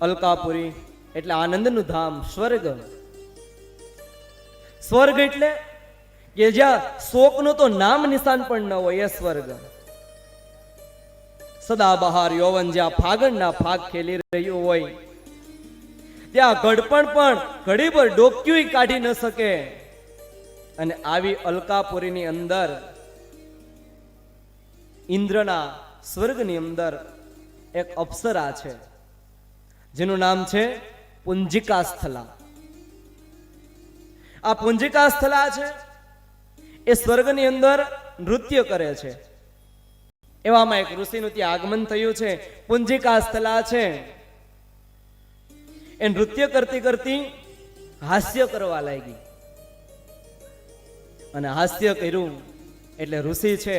અલકાપુરી એટલે આનંદનું ધામ, સ્વર્ગ. સ્વર્ગ એટલે કે જ્યાં શોકનું તો નામ નિશાન પણ ન હોય, એ સ્વર્ગ. સદાબહાર યૌવન જ્યાં ફાગણના ફાગ ખેલી રહ્યું હોય, ત્યાં ગડપણ પણ ઘડી પર ડોક્યુય કાઢી ન શકે. અને આવી અલકાપુરીની અંદર, ઇન્દ્રના સ્વર્ગની અંદર એક અપ્સરા છે. જેનું નામ છે પુંજિકા સ્થલા આ પુંજિકા સ્થલા છે, એ સ્વર્ગની અંદર નૃત્ય કરે છે. એવામાં એક ઋષિનું ત્યાં આગમન થયું છે પુંજિકા સ્થલા છે. એ નૃત્ય કરતી કરતી હાસ્ય કરવા લાગી. અને હાસ્ય કર્યું, એટલે ઋષિ છે,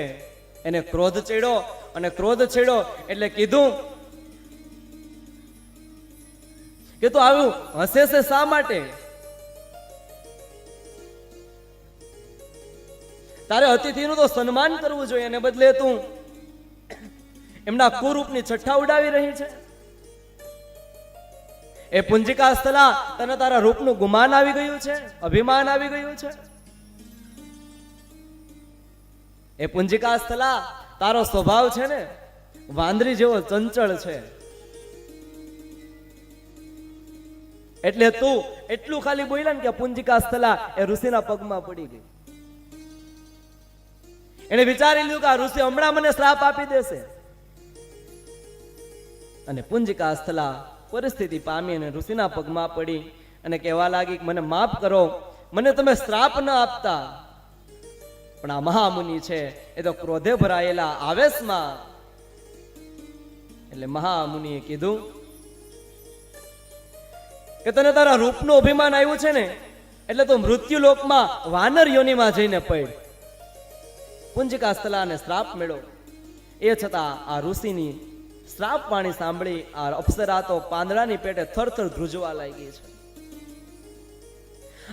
એને ક્રોધ ચેડો અને ક્રોધ છેડો એટલે કીધું કે તું આવું હસે છે શા માટે? તારે અતિથિનું તો સન્માન કરવું જોઈએ, એને બદલે તું એમના કુરૂપની છઠ્ઠા ઉડાવી રહી છે. એ પુંજિકા સ્થલા તને તારા રૂપનું ગુમાન આવી ગયું છે, અભિમાન આવી ગયું છે. એ પુંજિકા સ્થલા તારો સ્વભાવ છે ને, વાંદરી જેવો ચંચળ છે. એટલે તું એટલું ખાલી બોલ્યા ને કે પુંજિકા સ્થલા એ ઋષિના પગમાં પડી ગઈ. એને વિચારી લીધું કે આ ઋષિ હમણાં મને શ્રાપ આપી દેશે. અને પુંજિકા સ્થલા પરિસ્થિતિ પામી અને ઋષિના પગમાં પડી અને કહેવા લાગી મને માફ કરો, મને તમે શ્રાપ ન આપતા. પણ આ મહામુનિ છે, એ તો ક્રોધે ભરાયેલા આવેશમાં. એટલે મહામુનિએ કીધું કે તને તારા રૂપનું અભિમાન આવ્યું છે ને, એટલે તો મૃત્યુ લોકમાં વાનર યોનિમાં જઈને પડ. પુંજિકા સ્થલાને શ્રાપ મેળો. એ છતાં આ ઋષિની શ્રાપ પાણી સાંભળી આ અપ્સરા તો પાંદડાની પેટે થરથર ધ્રુજવા લાગી છે.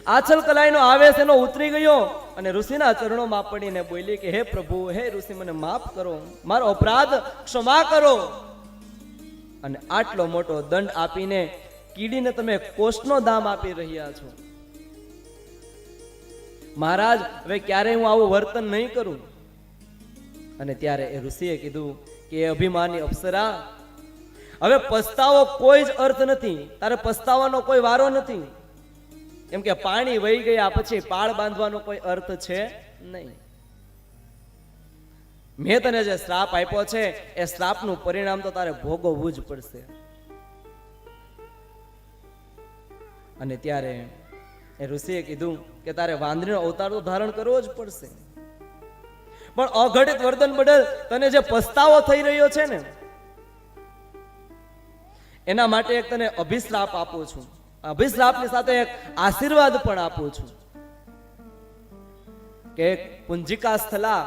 આછલ કલાઈનો આવેશ એનો ઉતરી ગયો અને ઋષિના ચરણોમાં પડીને બોલી કે, હે પ્રભુ, હે ઋષિ, મને માફ કરો. મારો અપરાધ ક્ષમા કરો. અને આટલો મોટો દંડ આપીને કીડીને તમે કોષનો દામ આપી રહ્યા છો. મહારાજ, હવે ક્યારે હું આવું વર્તન નહીં કરું? અને ત્યારે એ ઋષિએ કીધું કે, એ અભિમાની અપ્સરા, હવે પસ્તાવો કોઈ જ અર્થ નથી. તારે પસ્તાવાનો કોઈ વારો નથી. એમ કે પાણી વહી ગયા પછી પાળ બાંધવાનો કોઈ અર્થ છે નહીં. મેં તને જે શ્રાપ આપ્યો છે, એ શ્રાપનું પરિણામ તો તારે ભોગવવું જ પડશે. અને ત્યારે એ ઋષિએ કીધું કે તારે વાંદરીનો અવતાર તો ધારણ કરવો જ પડશે. પણ અઘટિત વર્તન બદલ તને જે પસ્તાવો થઈ રહ્યો છે ને, એના માટે એક તને અભિશ્રાપ આપું છું. અભિશ્રાપની સાથે એક આશીર્વાદ પણ આપું છું. કે પુંજિકા સ્થલા,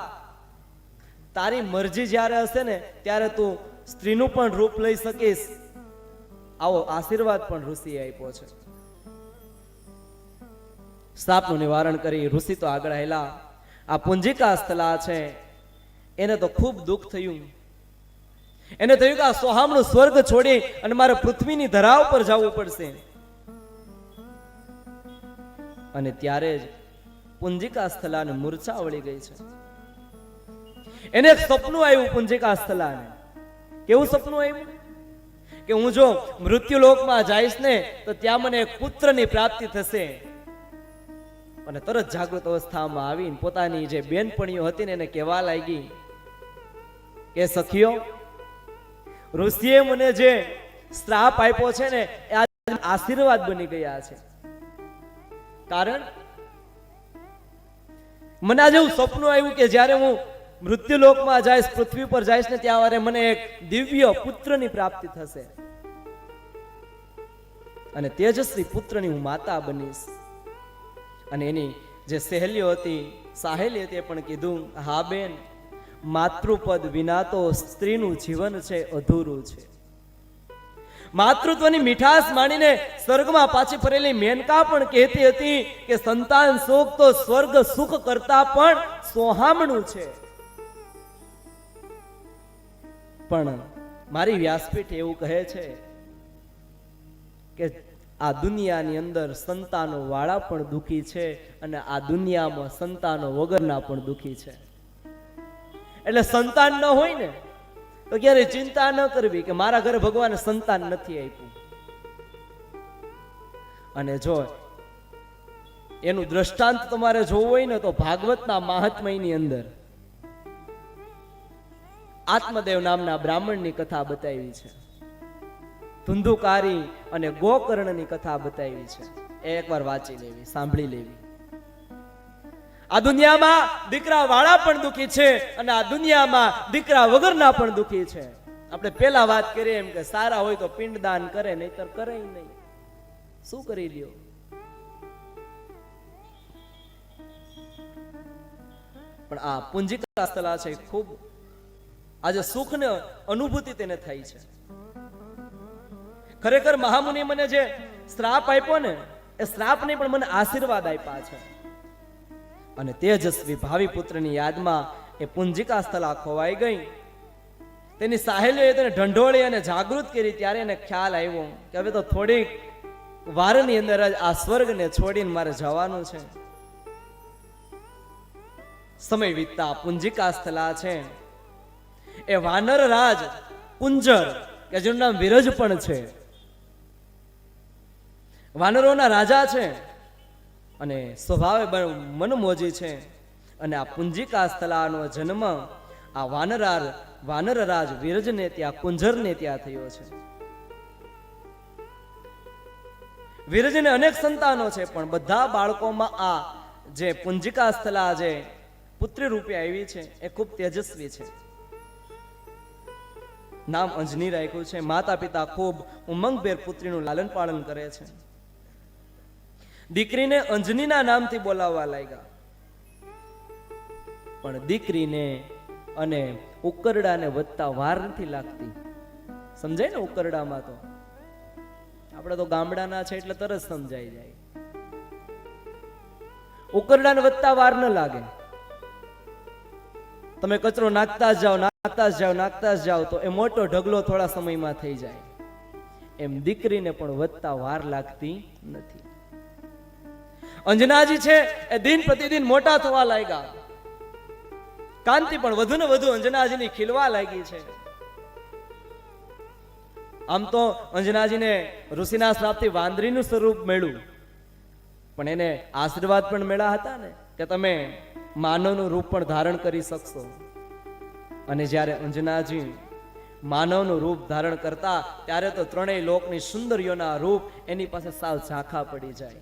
તારી મરજી જ્યારે હશે ને, ત્યારે તું સ્ત્રીનું પણ રૂપ લઈ શકીશ. આવો આશીર્વાદ પણ ઋષિએ આપ્યો છે. શ્રાપનું નિવારણ કરી ઋષિ તો આગળ આવેલા આ પુંજિકા સ્થલા છે. એને તો ખૂબ દુઃખ થયું. એને થયું કે આ સોહામનું સ્વર્ગ છોડી અને મારે પૃથ્વીની ધરા ઉપર જવું પડશે. અને ત્યારે જ પુંજિકા સ્થલાને મૂર્છા વળી ગઈ છે. એને સપનું આવ્યું પુંજિકા સ્થલાને. કેવું સપનું આવ્યું કે હું જો મૃત્યુ લોકમાં જઈશ ને, તો ત્યાં મને એક પુત્રની પ્રાપ્તિ થશે. અને તરત જાગૃત અવસ્થામાં આવીને પોતાની જે બેનપણીઓ હતી ને એને કહેવા લાગી કે, સખીઓ, ઋષિએ મને જે શ્રાપ આપ્યો છે ને, એ આશીર્વાદ બની ગયા છે. કારણ, મને આજે એવું સપનું આવ્યું કે જ્યારે હું મૃત્યુ લોકમાં જઈશ, પૃથ્વી પર જઈશ ને ત્યાં વારે મને એક દિવ્ય પુત્રની પ્રાપ્તિ થશે. અને તેજસ્વી પુત્રની હું માતા બનીશ. અને એની જે સહેલીઓ હતી સાહેલી હતી પણ કીધું, હા બેન, માતૃપદ વિના તો સ્ત્રીનું જીવન છે અધૂરું છે. માતૃત્વની મીઠાશ માણીને સ્વર્ગમાં પાછી ફરેલી મેનકા પણ કહેતી હતી કે, સંતાન સુખ તો સ્વર્ગ સુખ કરતા પણ સોહામણું છે. પણ મારી વ્યાસપીઠ એવું કહે છે કે આ દુનિયાની અંદર સંતાનો વાળા પણ દુખી છે અને આ દુનિયામાં સંતાનો વગરના પણ દુખી છે. એટલે સંતાન ન હોય ને, તો ક્યારે ચિંતા ન કરવી કે મારા ઘરે ભગવાને સંતાન નથી આપ્યું. અને જો એનું દ્રષ્ટાંત તમારે જોવું હોય ને, તો ભાગવતના મહાત્મયની અંદર આત્મદેવ નામના બ્રાહ્મણની કથા બતાવી છે. ધુંધુકારી અને ગોકર્ણની કથા બતાવી છે. એ એકવાર વાંચી લેવી, સાંભળી લેવી. આ દુનિયામાં દીકરા વાળા પણ દુખી છે અને આ દુનિયામાં દીકરા વગરના પણ દુખી છે. આપણે પેલા વાત કરીએ એમ કે સારા હોય તો પિંડદાન કરે, નહીતર કરે નહીં. શું કરી લ્યો? પણ આ પુંજિકા સ્થલા છે ખૂબ, આજે સુખ ને અનુભૂતિ તેને થઈ છે. ખરેખર મહામુનિ મને જે શ્રાપ આપ્યો ને, એ શ્રાપ નહીં પણ મને આશીર્વાદ આપ્યા છે. અને તેજસ્વી ભાવિ પુત્રની યાદમાં એ પુંજિકા સ્થલા ખોવાઈ ગઈ. તેની સાહેલીએ તેને ઢંઢોળી અને જાગૃત કરી ત્યારે એને ખ્યાલ આવ્યો કે હવે તો થોડીક વારની અંદર જ આ સ્વર્ગને છોડીને મારે જવાનું છે. સમય વીતતા પુંજિકા સ્થલા છે. એ વાનર રાજ કુંજર કે જેનું નામ વિરજ પણ છે. વાનરોના રાજા છે. અને સ્વભાવે મનમોજી છે. અને આ પુંજિકા સ્થલાનો જન્મ આ વાનરાર, વાનરરાજ વિરજને ત્યાં, કુંજરને ત્યાં થયો છે. વિરજને અનેક સંતાનો છે, પણ બધા બાળકોમાં આ જે પુંજિકા સ્થલા જે પુત્રી રૂપે આવી છે, એ ખૂબ તેજસ્વી છે. નામ અંજની રાખ્યું છે. માતા પિતા ખૂબ ઉમંગભેર પુત્રીનું લાલન પાલન કરે છે. દીકરીને અંજનીના નામથી બોલાવવા લાગ્યા. પણ દીકરીને અને ઉકરડાને વધતા વાર નથી લાગતી. સમજાય ને ઉકરડામાં તો? આપણે તો ગામડાના છે એટલે તરત સમજાઈ જાય. ઉકરડાને વધતા વાર ન લાગે. તમે કચરો નાખતા જ જાઓ, નાખતા જ જાઓ, નાખતા જ જાઓ તો એ મોટો ઢગલો થોડા સમયમાં થઈ જાય. એમ દીકરીને પણ વધતા વાર લાગતી નથી. અંજનાજી છે, એ દિન પ્રતિદિન મોટા થવા લાગ્યા. કાંતિ પણ વધુ ને વધુ અંજનાજીની ખીલવા લાગી છે. આમ તો અંજનાજીને ઋષિના શ્રાપથી વાંદરીનું સ્વરૂપ મળ્યું. પણ એને આશીર્વાદ પણ મળ્યા હતા ને, કે તમે માનવનું રૂપ પણ ધારણ કરી શકશો. અને જ્યારે અંજનાજી માનવનું રૂપ ધારણ કરતા, ત્યારે તો ત્રણેય લોકની સુંદરીઓના રૂપ એની પાસે સાવ ઝાંખા પડી જાય.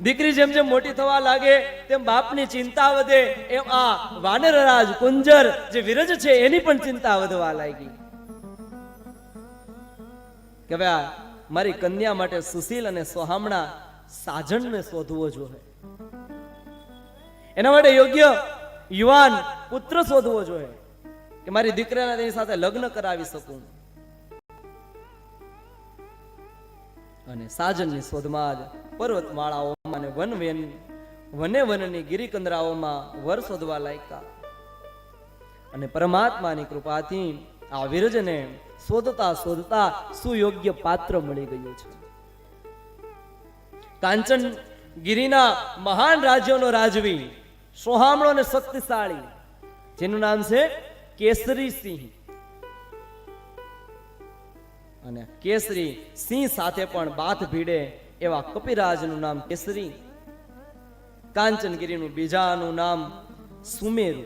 દીકરી જેમ જેમ મોટી થવા લાગે, તેમ બાપની ચિંતા વધે, એમ આ વાનરરાજ કુંજર જે વિરજ છે, એની પણ ચિંતા વધવા લાગી. કે હવે આ મારી કન્યા માટે સુશીલ અને સોહામણા સાજણને શોધવો જોઈએ. એના માટે યોગ્ય યુવાન પુત્ર શોધવો જોઈએ. કે મારી દીકરાને તેની સાથે લગ્ન કરાવી શકું. અને સાજનની શોધમાં જ પર્વતમાળાઓમાં અને વન વેન વને વનની ગિરિકંદરાઓમાં વર શોધવા લાગ્યા અને પરમાત્માની કૃપાથી આ વિરજને શોધતા શોધતા સુયોગ્ય પાત્ર મળી ગયું છે. કાંચન ગિરિના મહાન રાજ્યોનો રાજવી, સોહામણો અને શક્તિશાળી, જેનું નામ છે કેસરી સિંહ. અને કેસરી સિંહ સાથે પણ બાથ ભીડે એવા કપિરાજનું નામ કેસરી, કાંચનગીરીનું બીજાનું નામ સુમેરુ.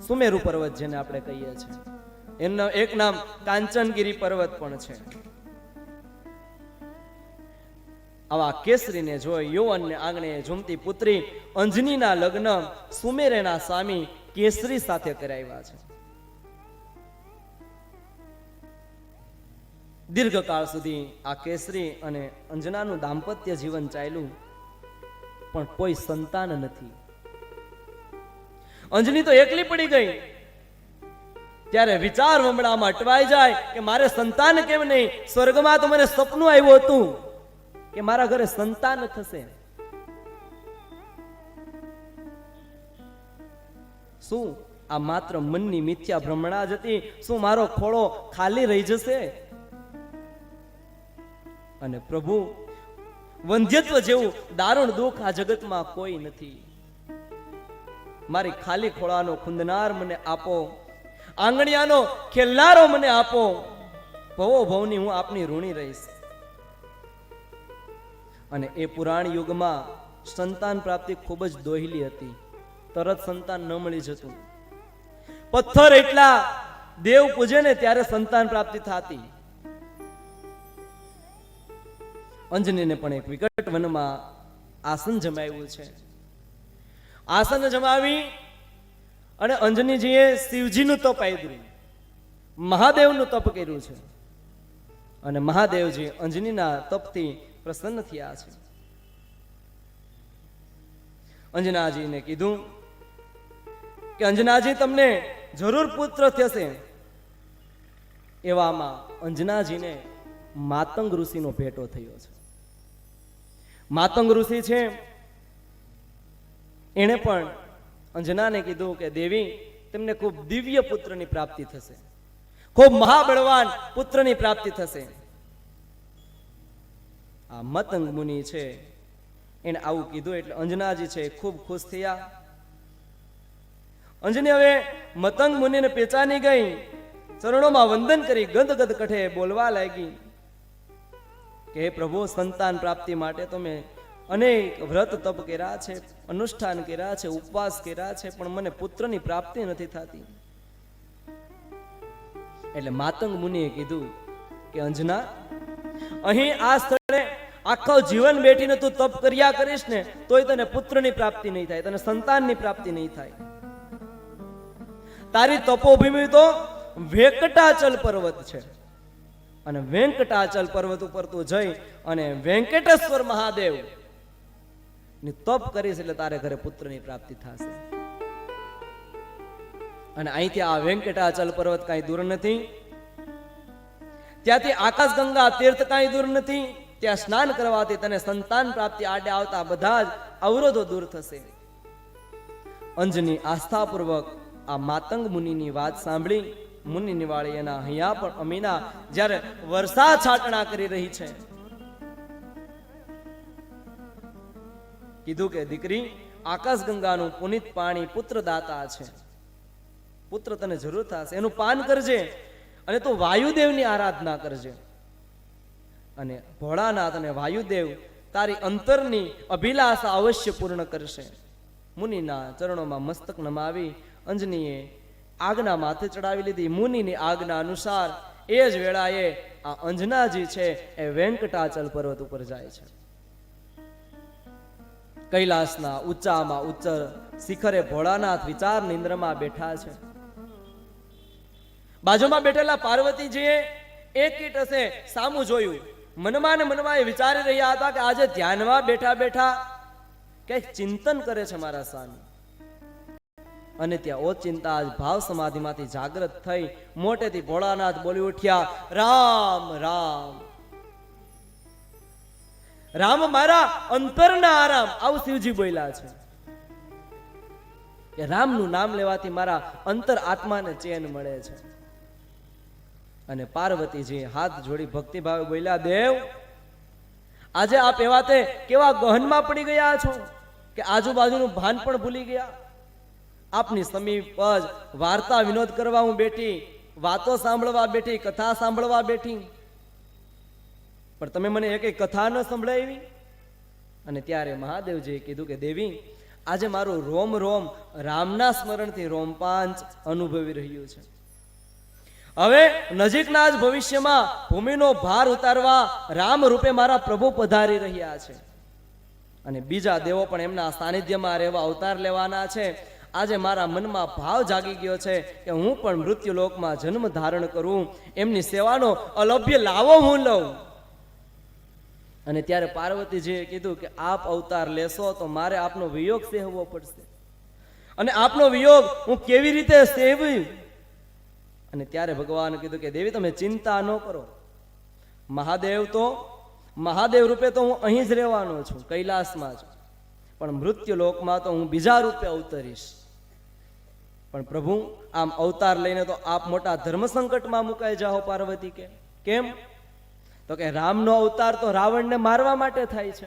સુમેરુ પર્વત જેને આપણે કહીએ છીએ. એમનું એક નામ કાંચનગીરી પર્વત પણ છે. આવા કેસરીને જોઈ યૌવનને આંગણે ઝૂમતી પુત્રી અંજનીના લગ્ન સુમેરેના સ્વામી કેસરી સાથે કરાવ્યા છે. દીર્ઘકાળ સુધી આ કેસરી અને અંજનાનું દાંપત્ય જીવન ચાલ્યું, પણ કોઈ સંતાન નથી. અંજની તો એકલી પડી ગઈ. ત્યારે વિચાર વમડામાં અટવાઈ જાય કે મારે સંતાન કેમ નહીં? સ્વર્ગમાં તો મને સપનું આવ્યું હતું કે મારા ઘરે સંતાન થશે. શું આ માત્ર મનની મિથ્યા ભ્રમણા જ હતી? શું મારો ખોળો ખાલી રહી જશે? અને પ્રભુ, વંધ્યત્વ જેવું દારૂણ દુઃખ આ જગતમાં કોઈ નથી. મારી ખાલી ખોળાનો ખુંદનાર મને આપો, આંગણિયાનો ખેલનારો મને આપો, ભવો ભવની હું આપની ઋણી રહીશ. અને એ પુરાણ યુગમાં સંતાન પ્રાપ્તિ ખૂબ જ દોહિલી હતી. તરત સંતાન ન મળી જતું. પથ્થર એટલા દેવ પૂજે ને ત્યારે સંતાન પ્રાપ્તિ થતી. અંજનીને પણ એક વિકટ વનમાં આસન જમાવ્યું છે. આસન જમાવી અને અંજનીજીએ શિવજીનું તપ આપ્યું મહાદેવનું તપ કર્યું છે. અને મહાદેવજી અંજનીના તપથી પ્રસન્ન થયા છે. અંજનાજીને કીધું કે અંજનાજી, તમને જરૂર પુત્ર થશે. એવામાં અંજનાજીને માતંગ ઋષિનો ભેટો થયો છે. માતંગ ઋષિ છે. એણે પણ અંજનાને કીધું કે, દેવી, તેમને ખૂબ દિવ્ય પુત્રની પ્રાપ્તિ થશે. ખૂબ મહાબળવાન પુત્રની પ્રાપ્તિ થશે. આ મતંગ મુનિ છે. એને આવું કીધું એટલે અંજનાજી છે ખૂબ ખુશ થયા. અંજની હવે મતંગ મુનિને પેચાની ગઈ. ચરણોમાં વંદન કરી ગદ ગદ કઠે બોલવા લાગી. કે પ્રભુ, સંતાન પ્રાપ્તિ માટે તમે અનેક વ્રત તપ કર્યા છે, અનુષ્ઠાન કર્યા છે, ઉપવાસ કર્યા છે, પણ મને પુત્રની પ્રાપ્તિ નથી થતી. એટલે માતંગ મુનિએ કીધું કે, અંજના, અહીં આ સ્થળે આખો જીવન બેઠીને તું તપ કર્યા કરીશ ને, તોય તને પુત્રની પ્રાપ્તિ નહીં થાય, તને સંતાનની પ્રાપ્તિ નહીં થાય. તારી તપોભૂમિ તો વેંકટાચલ પર્વત છે. અને વેંકટાચલ પર્વત ઉપર તું જઈ અને વેંકટેશ્વર મહાદેવની તપ કરીશ એટલે તારે ઘરે પુત્રની પ્રાપ્તિ થશે. અને અહીંથી આ વેંકટાચલ પર્વત કાંઈ દૂર નથી. ત્યાંથી આકાશ ગંગા તીર્થ કાંઈ દૂર નથી. ત્યાં સ્નાન કરવાથી તને સંતાન પ્રાપ્તિ આડે આવતા બધા જ અવરોધો દૂર થશે. અંજની આસ્થાપૂર્વક આ માતંગ મુનિની વાત સાંભળી મુનિ નિવાળી એના અહીંયા પણ અમીના જ્યારે વરસાદ છાટણા કરી રહી છે. કીધું કે, દીકરી, આકાશ ગંગાનું પુનિત પાણી પુત્ર દાતા છે. પુત્ર તને જરૂર થશે. એનું પાન કરજે અને તું વાયુદેવની આરાધના કરજે. અને ભોળાનાથ અને વાયુદેવ તારી અંતરની અભિલાષા અવશ્ય પૂર્ણ કરશે. મુનિના ચરણોમાં મસ્તક નમાવી અંજનીએ આજ્ઞા માથે ચડાવી લીધી. મુનિની આજ્ઞા અનુસાર એ જ વેળાએ આ અંજનાજી છે એ વેંકટાચલ પર્વત ઉપર જાય છે. કૈલાસના ઊંચામાં ઉચ્ચર શિખરે ભોળાનાથ વિચાર નિંદ્રમાં બેઠા છે. બાજુમાં બેઠેલા પાર્વતીજીએ એક કીટ હશે સામું જોયું. મનમાં ને મનમાં એ વિચારી રહ્યા હતા કે આજે ધ્યાનમાં બેઠા બેઠા કંઈક ચિંતન કરે છે મારા સ્વામી અને ત્યાં ઓચિંતા જ ભાવ સમાધિમાંથી જાગૃત થઈ મોટેથી ભોળાનાથ બોલી ઉઠ્યા, રામ રામ. રામ મારા અંતરના આરામ. આવું શિવજી બોલ્યા છે. કે રામનું નામ લેવાથી મારા અંતર આત્માને ચેન મળે છે. અને પાર્વતીજી હાથ જોડી ભક્તિભાવે બોલ્યા, દેવ, આજે આપ એવા તે કેવા ગહનમાં પડી ગયા છો કે આજુબાજુનું ભાન પણ ભૂલી ગયા? આપની સમીપ જ વાર્તા વિનોદ કરવા હું બેઠી, વાતો સાંભળવા બેઠી, કથા સાંભળવા બેઠી. પણ તમે મને એક કથા ન સંભળાવી? અને ત્યારે મહાદેવજીએ કીધું કે, દેવી, આજે મારું રોમ રોમ રામના સ્મરણથી રોમપાંચ અનુભવી રહ્યું છે. હવે નજીકના જ ભવિષ્યમાં ભૂમિનો ભાર ઉતારવા રામ રૂપે મારા પ્રભુ પધારી રહ્યા છે. અને બીજા દેવો પણ એમના સાનિધ્યમાં રહેવા અવતાર લેવાના છે. આજે મારા મનમાં ભાવ જાગી ગયો છે કે હું પણ મૃત્યુ લોકમાં જન્મ ધારણ કરું, એમની સેવાનો અલભ્ય લાવો હું લઉં. અને ત્યારે પાર્વતીજીએ કીધું કે આપ અવતાર લેશો તો મારે આપનો વિયોગ સહેવો પડશે. અને આપનો વિયોગ હું કેવી રીતે સેવી અને ત્યારે ભગવાન કીધું કે દેવી તમે ચિંતા ન કરો. મહાદેવ તો, મહાદેવ રૂપે તો હું અહીં જ રહેવાનો છું, કૈલાસમાં જ. પણ મૃત્યુ લોકમાં તો હું બીજા રૂપે અવતરીશ. પણ પ્રભુ, આમ અવતાર લઈને તો આપ મોટા ધર્મ સંકટમાં મુકાઈ જાઓ પાર્વતી કે? કેમ? તો કે રામનો અવતાર તો રાવણને મારવા માટે થાય છે.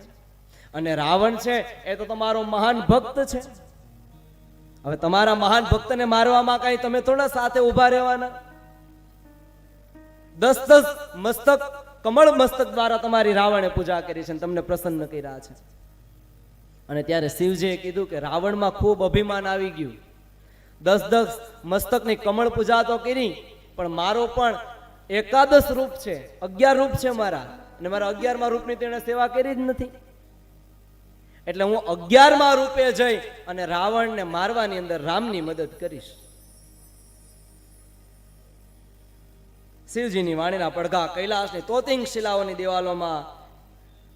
અને રાવણ છે, એ તો તમારો મહાન ભક્ત છે. હવે તમારા મહાન ભક્તને મારવામાં કઈ તમે થોડા સાથે ઊભા રહેવાના? દસ દસ મસ્તક, કમળ મસ્તક દ્વારા તમારી રાવણે પૂજા કરી છે અને તમને પ્રસન્ન કર્યા છે. અને ત્યારે શિવજીએ કીધું કે રાવણમાં ખૂબ અભિમાન આવી ગયું. દસ દસ મસ્તકની કમળ પૂજા તો કરી, પણ મારો પણ એકાદશ રૂપ છે, અગિયાર રૂપ છે મારા. અને મારા અગિયારમાં રૂપની તેણે સેવા કરી જ નથી. એટલે હું અગિયારમાં રૂપે જઈ અને રાવણને મારવાની અંદર રામની મદદ કરીશ. શિવજીની વાણીના પડઘા કૈલાસની તોતિંગ શિલાઓની દિવાલોમાં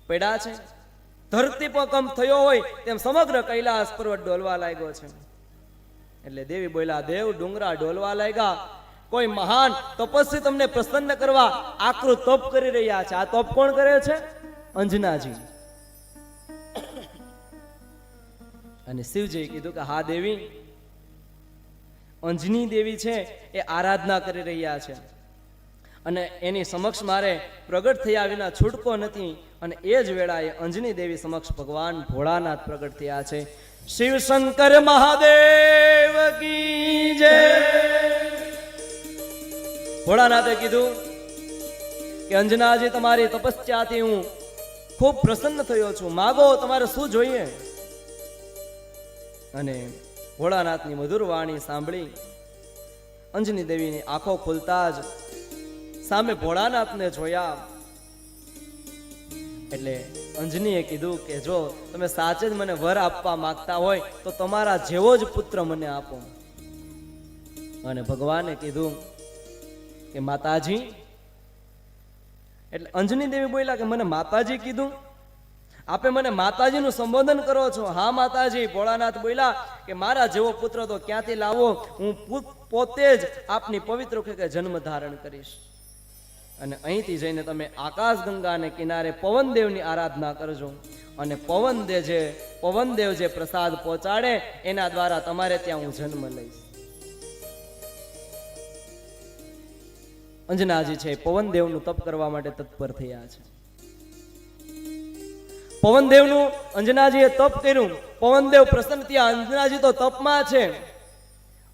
પડ્યા છે. ધરતી પર કંપ થયો હોય તેમ સમગ્ર કૈલાસ પર્વત ડોલવા લાગ્યો છે. એટલે દેવી બોલ્યા, દેવ ડુંગરા ડોલવા લાગ્યા. કોઈ મહાન તપસ્વી તમને પ્રસન્ન કરવા આકરું તપ કરી રહ્યા છે. આ તપ કોણ કરે છે? અંજનાજી. અને શિવજીએ કીધું કે, હા દેવી, અંજની દેવી છે એ આરાધના કરી રહ્યા છે. અને એની સમક્ષ મારે પ્રગટ થયા વિના છૂટકો નથી. અને એ જ વેળાએ અંજની દેવી સમક્ષ ભગવાન ભોળાનાથ પ્રગટ થયા છે. શિવ શંકર મહાદેવ! ભોળાનાથે કીધું કે, અંજનાજી, તમારી તપસ્યાથી હું ખૂબ પ્રસન્ન થયો છું. માગો, તમારે શું જોઈએ? અને ભોળાનાથની મધુર વાણી સાંભળી અંજની દેવીની આંખો ખુલતા જ સામે ભોળાનાથને જોયા. એટલે અંજનીએ કીધું કે જો તમે સાચે જ મને વર આપવા માંગતા હોય, તો તમારા જેવો જ પુત્ર મને આપો. અને ભગવાને કીધું કે માતાજી, એટલે અંજની દેવી બોલ્યા કે મને માતાજી કીધું. આપે મને માતાજીનું સંબોધન કરો છો. હા માતાજી, ભોળાનાથ બોલ્યા કે મારા જેવો પુત્ર તો ક્યાંથી લાવો? હું પોતે જ આપની પવિત્ર કે જન્મ ધારણ કરીશ. અને અહીંથી જઈને તમે આકાશ ગંગાને કિનારે પવનદેવની આરાધના કરજો. અને પવનદેવ જે પવનદેવ જે પ્રસાદ પહોંચાડે, એના દ્વારા તમારે ત્યાં હું જન્મ લઈશ. અંજનાજી છે, પવનદેવનું તપ કરવા માટે તત્પર થયા છે. પવનદેવનું, અંજનાજીએ તપ કર્યું. પવનદેવ પ્રસન્ન થયા. અંજનાજી તો તપમાં છે.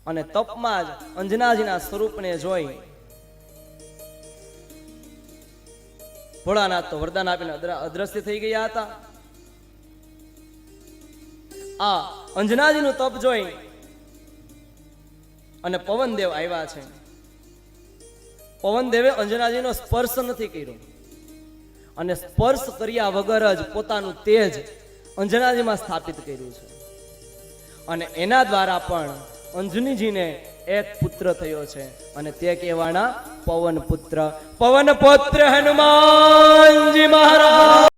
અને તપમાં જ અંજનાજીના સ્વરૂપને જોઈ ભોળાનાથ તો વરદાન આપીને અદ્ર- અદ્રશ્ય થઈ ગયા હતા. આ અંજનાજીનું તપ જોઈ અને પવનદેવ આવ્યા છે. પવનદેવે અંજનાજીનો સ્પર્શ નથી કર્યો. અને સ્પર્શ કર્યા વગર જ પોતાનું તેજ અંજનાજીમાં સ્થાપિત કર્યું છે. અને એના દ્વારા પણ અંજનીજીને એક પુત્ર થયો છે અને તે કહેવાના પવન પુત્ર. પવન પુત્ર હનુમાનજી મહારાજ.